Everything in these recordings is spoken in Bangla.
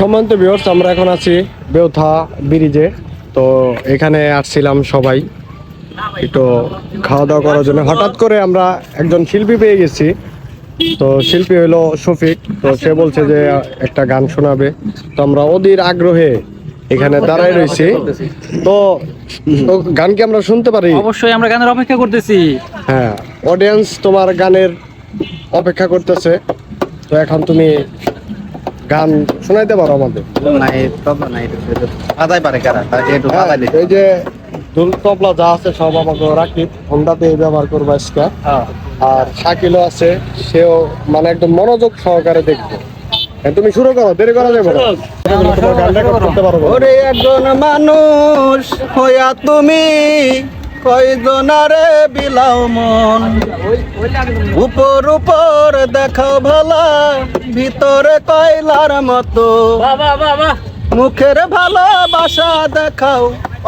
সম্মানিত ভিউয়ার্স আমরা এখন আছি বেউথা ব্রিজে। তো এখানে আসছিলাম সবাই একটু খাওয়া দাওয়া করার জন্য। হঠাৎ করে আমরা একজন শিল্পী পেয়ে গেছি। তো শিল্পী হলো শফিক। তো সে বলছে যে একটা গান শোনাবে। তো আমরা অধীর আগ্রহে এখানে দাঁড়ায় রয়েছি। তো তো গান কি আমরা শুনতে পারি? অবশ্যই আমরা গানের অপেক্ষা করতেছি। হ্যাঁ অডিয়েন্স তোমার গানের অপেক্ষা করতেছে। তো এখন তুমি গান শোনাইতে পারো আমাদের? হ্যাঁ, এই যে দুল তবলা যা আছে সব আমাকে রাখি হোন্ডাতে ব্যবহার করব আজকে। আর শাকিলও আছে সেও মানে একদম মনোযোগ সহকারে দেখবে। হ্যাঁ, তুমি শুরু করো দেরি করা যাবে না। গান রেকর্ড করতে পারব একজন মানুষ হইয়া তুমি কয়জনারে বিলাও মন? উপর উপর দেখাও ভালা ভিতরে কয়লার মতো। মুখের ভালোবাসা দেখাও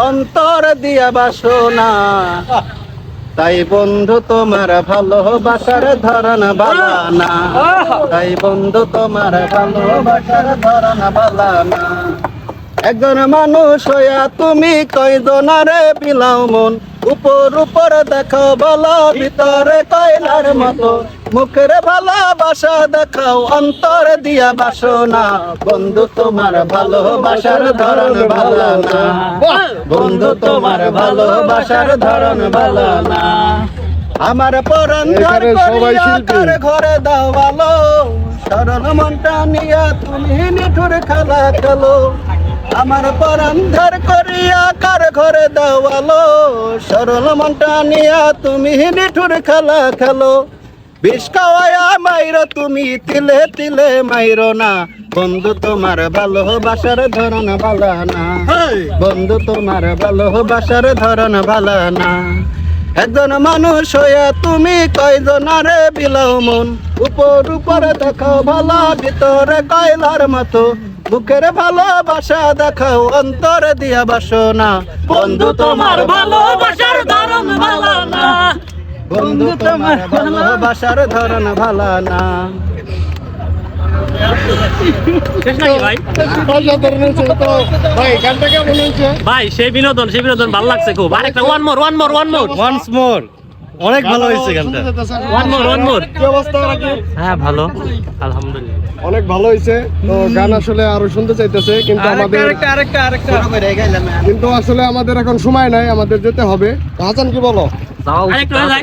অন্তর দিয়া বাসনা। তাই বন্ধু তোমার ভালোবাসার ধরন বালানা। তাই বন্ধু তোমার ভালোবাসার ধরন বালানা। একজন মানুষ হইয়া তুমি কয়জনারে বিলাও মন? উপর উপর দেখো বলো ভিতরে কয়লার মতো। মুখের ভালোবাসা দেখাও অন্তর দিয়া বাসনা। বন্ধু তোমার ভালোবাসার ধরন ভালো না। বন্ধু তোমার ভালোবাসার ধরন ভালো না। আমার পরন। ঘরে দাও ভালো সরল মনটা নিয়ে তুমি নিঠুর খেলা খেলো। আমার পরান ধার করিয়া কার ঘরে দেওয়ালো সরল মনটা নিয়া তুমি নিঠুর খেলা খেলো। বিষ খাওয়ায়া মাইর তুমি তিলে তিলে মাইর না। বন্ধু তোমার ভালোবাসার ধরন ভালা না। বন্ধু তোমার ভালোবাসার ধরন ভালা না। একজন মানুষ হইয়া তুমি কয়জনারে বিলাও মন? উপর উপরে দেখাও ভালো ভিতরে কয়লার মতো। বুকের ভালোবাসা দেখাও অন্তরে দিয়া বাসনা। বন্ধু তোমার ভালোবাসার ধরন ভালো না বন্ধু তোমার ভালোবাসার ধরন ভালো না ভাই? সেই বিনোদন সেই বিনোদন ভালো লাগছে খুব। আরেকটা one more one more one more once more অনেক ভালো হয়েছে গানটা। ওয়ান মোর ওয়ান মোর কি অবস্থা রাকিব? হ্যাঁ ভালো। আলহামদুলিল্লাহ। অনেক ভালো হয়েছে তো গান আসলে আরও শুনতে চাইতেছে কিন্তু আমাদের আরেকটা আরেকটা কিন্তু আসলে আমাদের এখন সময় নাই আমাদের যেতে হবে। হাসান কি বলো? হয়ে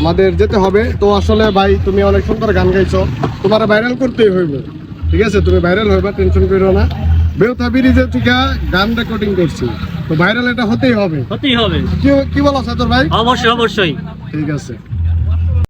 আমাদের যেতে হবে। তো আসলে ভাই তুমি অনেক সুন্দর গান গাইছো। তোমার ভাইরাল করতেই হইবে। ঠিক আছে? তুমি ভাইরাল হইবা টেনশন করো না। বেউতা ব্রিজে থেকে গান রেকর্ডিং করছি। তো ভাইরাল এটা হতেই হবে। হতেই হবে। কি কি বলো সাদর ভাই? অবশ্যই অবশ্যই। ঠিক আছে।